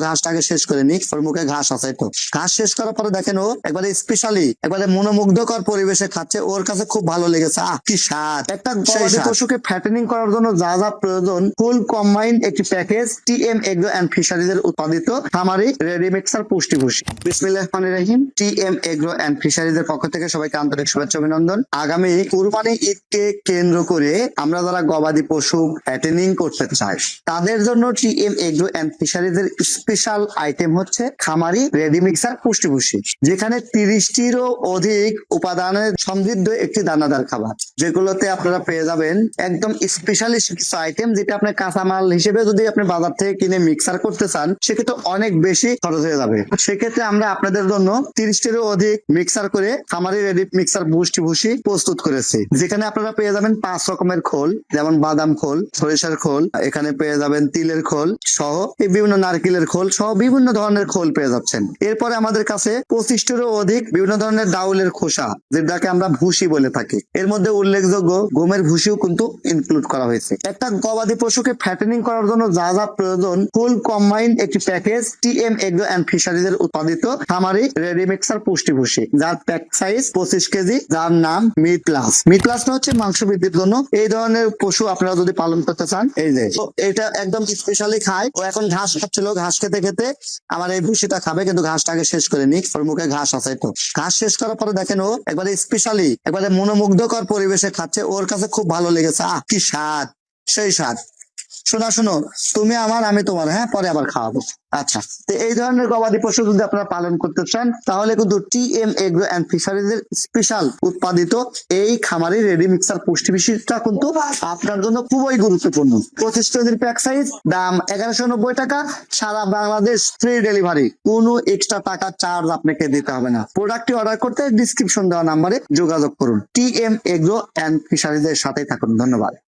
ঘাসটাকে শেষ করে নি ওর মুখে ঘাস আছে তো ঘাস শেষ করার পরে দেখেন ও একবারে স্পেশালি একবারে মনোমুগ্ধকর পরিবেশে খাচ্ছে ওর কাছে খুব ভালো লেগেছে। আহ কি স্বাদ। একটা পশুকে ফ্যাটেনিং করার জন্য যা যা প্রয়োজন ফুল কম্বাইন্ড একটি package T M agro and fisheries এর উৎপাদিত খামারি রেডি মিক্সার পুষ্টি ভুষি বিসমিল্লাহ রহমানির রহিম T M agro and fisheries এর পক্ষ থেকে সবাইকে আন্তরিক শুভেচ্ছা অভিনন্দন। আগামী কুরবানি ঈদকে কেন্দ্র করে আমরা যারা গবাদি পশু ফ্যাটেনিং করতে চাই তাদের জন্য T M agro and fisheries এর স্পেশাল আইটেম হচ্ছে খামারি রেডি মিক্সার পুষ্টি ভুষি যেখানে তিরিশটিরও অধিক উপাদানের সমৃদ্ধ একটি দানাদার খাবার, যেগুলোতে আপনারা পেয়ে যাবেন একদম স্পেশালি কিছু আইটেম যেটা আপনি কাঁচামাল হিসেবে যদি আপনি বাজার থেকে কিনে মিক্সার করতে চান, সেক্ষেত্রে অনেক বেশি খরচ হয়ে যাবে। সেক্ষেত্রে আমরা আপনাদের জন্য তিরিশটিরও অধিক মিক্সার করে খামারি রেডি মিক্সার পুষ্টি ভুষি প্রস্তুত করেছি। যেখানে আপনারা পেয়ে যাবেন পাঁচ রকমের খোল, যেমন বাদাম খোল, সরিষার খোল, এখানে পেয়ে যাবেন তিলের খোল সহ এই বিভিন্ন নারকেলের খোল সহ বিভিন্ন ধরনের খোল পেয়ে যাচ্ছেন। এরপরে আমাদের কাছে পঁচিশটিরও অধিক বিভিন্ন ধরনের ডাউলের খোসা, যেটাকে আমরা ভুসি বলে থাকি। এর মধ্যে উল্লেখযোগ্য গমের ভুসিও কিন্তু ইনক্লুড করা হয়েছে। একটা গবাদি পশুকে ফ্যাটেনিং করার জন্য যা যা প্রয়োজন ফুল কম্বাইন্ড একটি package T M agro and fisheries এর উৎপাদিত খামারি রেডি মিক্সার পুষ্টি ভুসি যার প্যাক সাইজ পঁচিশ কেজি, যার নাম মিট প্লাস মিট হচ্ছে মাংস বৃদ্ধির জন্য। এই ধরনের পশু আপনারা যদি পালন করতে চান, এই যে এটা একদম স্পেশালি খায়। ও এখন ঘাস খাচ্ছিল, ঘাস খেতে খেতে আমার এই ভুসিটা খাবে, কিন্তু ঘাসটাকে শেষ করে নিক, ওর মুখে ঘাস আছে তো। ঘাস শেষ করার পরে দেখেন ও একবারে স্পেশালি একবারে মনোমুগ্ধকর পরিবেশে খাচ্ছে, ওর কাছে খুব ভালো লেগেছে। আহ, কি স্বাদ, সেই স্বাদ। শোনা, শোনো, তুমি আমার, আমি তোমার হ্যাঁ? পরে আবার খাওয়াবো। আচ্ছা তো এই ধরনের গবাদি পশু যদি আপনারা পালন করতে চান, তাহলে কিন্তু T M agro and fisheries এর স্পেশাল উৎপাদিত এই খামারি রেডি মিক্সার পুষ্টি বিষয়টা কিন্তু আপনার জন্য খুবই গুরুত্বপূর্ণ। পঁচিশ কেজির প্যাক সাইজ দাম এগারোশো নব্বই টাকা। সারা বাংলাদেশ ফ্রি ডেলিভারি কোনো এক্সট্রা টাকা চার্জ আপনাকে দিতে হবে না। প্রোডাক্টটি অর্ডার করতে ডিসক্রিপশন দেওয়া নাম্বারে যোগাযোগ করুন। T M agro and fisheries এর সাথে থাকুন। ধন্যবাদ।